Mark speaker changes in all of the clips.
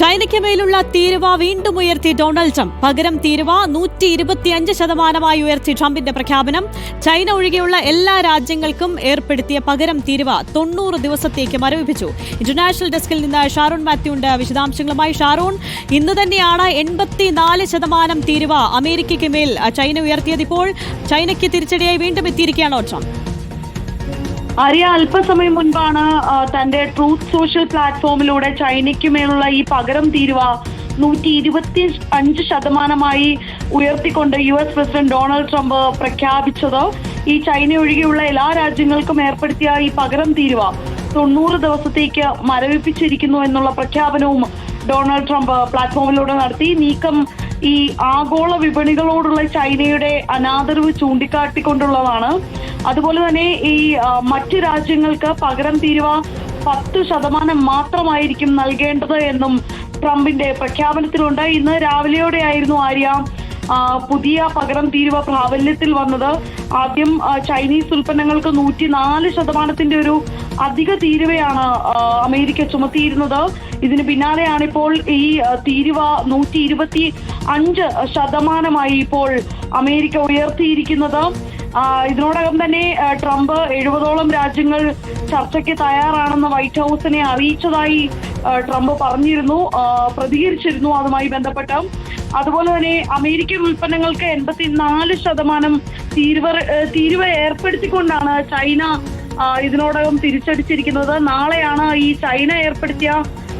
Speaker 1: ചൈനയ്ക്ക് മേലുള്ള തീരുവ വീണ്ടും ഉയർത്തി. ഡൊണാൾഡ് ട്രംപ് പകരം തീരുവ നൂറ്റി ഇരുപത്തിയഞ്ച് ശതമാനമായി ഉയർത്തി. ട്രംപിന്റെ പ്രഖ്യാപനം ചൈന ഒഴികെയുള്ള എല്ലാ രാജ്യങ്ങൾക്കും ഏർപ്പെടുത്തിയ പകരം തീരുവ തൊണ്ണൂറ് ദിവസത്തേക്ക് മരവിപ്പിച്ചു. ഇന്റർനാഷണൽ ഡെസ്കിൽ നിന്ന് ഷാറൂൺ മാത്യു ഉണ്ട് വിശദാംശങ്ങളുമായി. ഷാറൂൺ ഇന്ന് തന്നെയാണ് എൺപത്തിനാല് ശതമാനം തീരുവ അമേരിക്കയ്ക്ക് മേൽ ചൈന ഉയർത്തിയത്. ഇപ്പോൾ ചൈനയ്ക്ക് തിരിച്ചടിയായി വീണ്ടും എത്തിയിരിക്കുകയാണോ ട്രംപ്.
Speaker 2: ആര്യ അല്പസമയം മുൻപാണ് തന്റെ ട്രൂത്ത് സോഷ്യൽ പ്ലാറ്റ്ഫോമിലൂടെ ചൈനയ്ക്ക് മേലുള്ള ഈ പകരം തീരുവ നൂറ്റി ഇരുപത്തി അഞ്ച് ശതമാനമായി ഉയർത്തിക്കൊണ്ട് U S president Donald Trump പ്രഖ്യാപിച്ചത്. ഈ ചൈന ഒഴികെയുള്ള എല്ലാ രാജ്യങ്ങൾക്കും ഏർപ്പെടുത്തിയ ഈ പകരം തീരുവ തൊണ്ണൂറ് ദിവസത്തേക്ക് മരവിപ്പിച്ചിരിക്കുന്നു എന്നുള്ള പ്രഖ്യാപനവും ഡൊണാൾഡ് ട്രംപ് പ്ലാറ്റ്ഫോമിലൂടെ നടത്തി. നീക്കം ഈ ആഗോള വിപണികളോടുള്ള ചൈനയുടെ അനാദരവ് ചൂണ്ടിക്കാട്ടിക്കൊണ്ടുള്ളതാണ്. അതുപോലെ തന്നെ ഈ മറ്റു രാജ്യങ്ങൾക്ക് പകരം തീരുവ പത്ത് ശതമാനം മാത്രമായിരിക്കും നൽകേണ്ടത് എന്നും ട്രംപിന്റെ പ്രഖ്യാപനത്തിലുണ്ട്. ഇന്ന് രാവിലെയോടെയായിരുന്നു ആര്യ പുതിയ പകരം തീരുവ പ്രാബല്യത്തിൽ വന്നത് ആദ്യം ചൈനീസ് ഉൽപ്പന്നങ്ങൾക്ക് നൂറ്റി നാല് ശതമാനത്തിന്റെ ഒരു അധിക തീരുവയാണ് അമേരിക്ക ചുമത്തിയിരുന്നത്. ഇതിന് പിന്നാലെയാണ് ഇപ്പോൾ ഈ തീരുവ നൂറ്റി ഇരുപത്തി അഞ്ച് ശതമാനമായി ഇപ്പോൾ അമേരിക്ക ഉയർത്തിയിരിക്കുന്നത്. ഇതിനോടകം തന്നെ ട്രംപ് എഴുപതോളം രാജ്യങ്ങൾ ചർച്ചയ്ക്ക് തയ്യാറാണെന്ന് വൈറ്റ് ഹൗസിനെ അറിയിച്ചതായി ട്രംപ് പറഞ്ഞിരുന്നു പ്രതികരിച്ചിരുന്നു അതുമായി ബന്ധപ്പെട്ട്. അതുപോലെ തന്നെ അമേരിക്കൻ ഉൽപ്പന്നങ്ങൾക്ക് എൺപത്തിനാല് ശതമാനം തീരുവ തീരുവ ഏർപ്പെടുത്തിക്കൊണ്ടാണ് ചൈന ഇതിനോടകം തിരിച്ചടിച്ചിരിക്കുന്നത്. നാളെയാണ് ഈ ചൈന ഏർപ്പെടുത്തിയ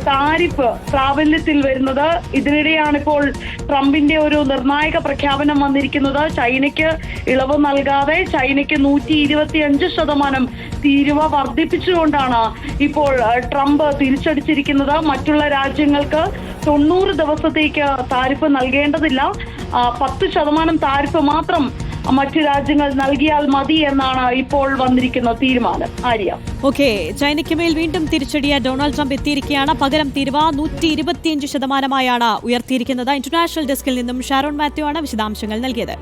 Speaker 2: താരിഫ് പ്രാബല്യത്തിൽ വരുന്നത്. ഇതിനിടെയാണ് ഇപ്പോൾ ട്രംപിന്റെ ഒരു നിർണായക പ്രഖ്യാപനം വന്നിരിക്കുന്നത്. ചൈനയ്ക്ക് ഇളവ് നൽകാതെ ചൈനയ്ക്ക് നൂറ്റി ഇരുപത്തി അഞ്ച് ശതമാനം തീരുവ വർദ്ധിപ്പിച്ചുകൊണ്ടാണ് ഇപ്പോൾ ട്രംപ് തിരിച്ചടിച്ചിരിക്കുന്നത്. മറ്റുള്ള രാജ്യങ്ങൾക്ക് തൊണ്ണൂറ് ദിവസത്തേക്ക് താരിഫ് നൽകേണ്ടതില്ല. പത്ത് ശതമാനം താരിഫ് മാത്രം മറ്റു രാജ്യങ്ങൾ നൽകിയാൽ മതി എന്നാണ് ഇപ്പോൾ വന്നിരിക്കുന്ന തീരുമാനം. ആര്യ?
Speaker 1: ഓക്കെ ചൈനയ്ക്ക് മേൽ വീണ്ടും തിരിച്ചടിയ ഡൊണാൾഡ് ട്രംപ് എത്തിയിരിക്കുകയാണ്. പകരം തിരുവ നൂറ്റി ഇരുപത്തിയഞ്ച് ശതമാനമായാണ് ഉയർത്തിയിരിക്കുന്നത്. ഇന്റർനാഷണൽ ഡെസ്കിൽ നിന്നും ഷാരോൺ മാത്യു ആണ് വിശദാംശങ്ങൾ നൽകിയത്.